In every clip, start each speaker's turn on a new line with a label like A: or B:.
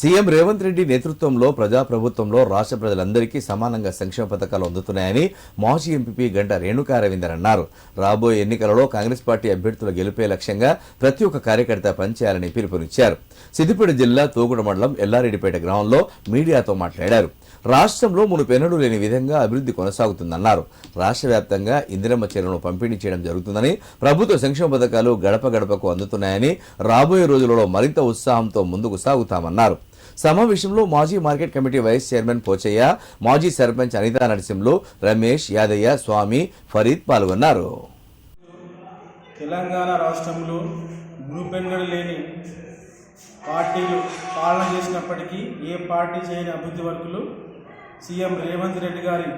A: CM Revanth Reddy నేతృత్వంలో ప్రజాప్రభుత్వంలో రాష్ట్ర ప్రజలందరికీ సమానంగా సంక్షేమ పథకాలు అందుతున్నాయని మాజీ ఎంపీ గంట రేణుకారవిందర్ అన్నారు. రాబోయే ఎన్నికలలో కాంగ్రెస్ పార్టీ అభ్యర్థుల గెలుపే లక్ష్యంగా ప్రతి ఒక్క కార్యకర్త పనిచేయాలని పిలుపునిచ్చారు. సిద్దిపేట జిల్లా తూగుడు మండలం ఎల్లారెడ్డిపేట గ్రామంలో మీడియాతో మాట్లాడారు. రాష్ట్రంలో మునుపెన్నడూ లేని విధంగా అభివృద్ధి కొనసాగుతుందన్నారు. రాష్ట్ర వ్యాప్తంగా ఇందిరమ్మ చీరలను పంపిణీ చేయడం జరుగుతుందని ప్రభుత్వ సంక్షేమ పథకాలు గడప గడపకు అందుతున్నాయని రాబోయే రోజులలో మరింత ఉత్సాహంతో ముందుకు సాగుతామన్నారు. సమావేశంలో మాజీ market committee vice chairman Pochaiah మాజీ సర్పంచ్ అనితా నరసింహులు రమేష్ యాదయ్య స్వామి ఫరీద్ పాల్గొన్నారు.
B: తెలంగాణ రాష్ట్రంలో మునుపెన్నడు లేని పార్టీలు పాలన చేసినప్పటికీ ఏ పార్టీ చేయని అభివృద్ధి వర్కులు? సీఎం రేవంత్ రెడ్డి గారి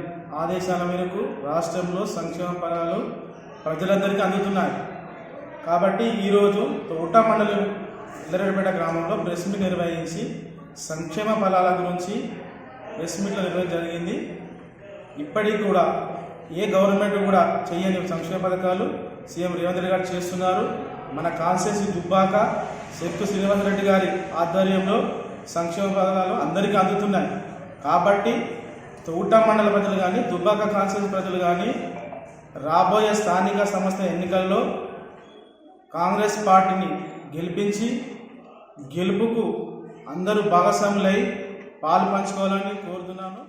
B: ఆదేశాల మేరకు రాష్ట్రంలో సంక్షేమ ఫలాలు ప్రజలందరికీ అందుతున్నాయి. కాబట్టి ఈరోజు తోట మండలం ఇల్లరెడ్డిపేట గ్రామంలో ప్రెస్ మీట్ నిర్వహించి సంక్షేమ ఫలాల గురించి ప్రెస్ మీట్లో నిర్వహించడం జరిగింది. ఇప్పటికి కూడా ఏ గవర్నమెంట్ కూడా చేయని సంక్షేమ పథకాలు సీఎం రేవంత్ రెడ్డి గారు చేస్తున్నారు. మన కాన్స్టిట్యూన్సీ దుబ్బాక శక్తు శ్రీనివాసరెడ్డి గారి ఆధ్వర్యంలో సంక్షేమ పథకాలు అందరికీ అందుతున్నాయి. కాబట్టి తోట మండల ప్రజలు కానీ దుబ్బాక కాన్స్టిట్యూన్సీ ప్రజలు కానీ రాబోయే స్థానిక సంస్థ ఎన్నికల్లో కాంగ్రెస్ పార్టీని గెలిపించి గెలుపుకు అందరూ భాగస్వాములై పాలు పంచుకోవాలని కోరుతున్నాను.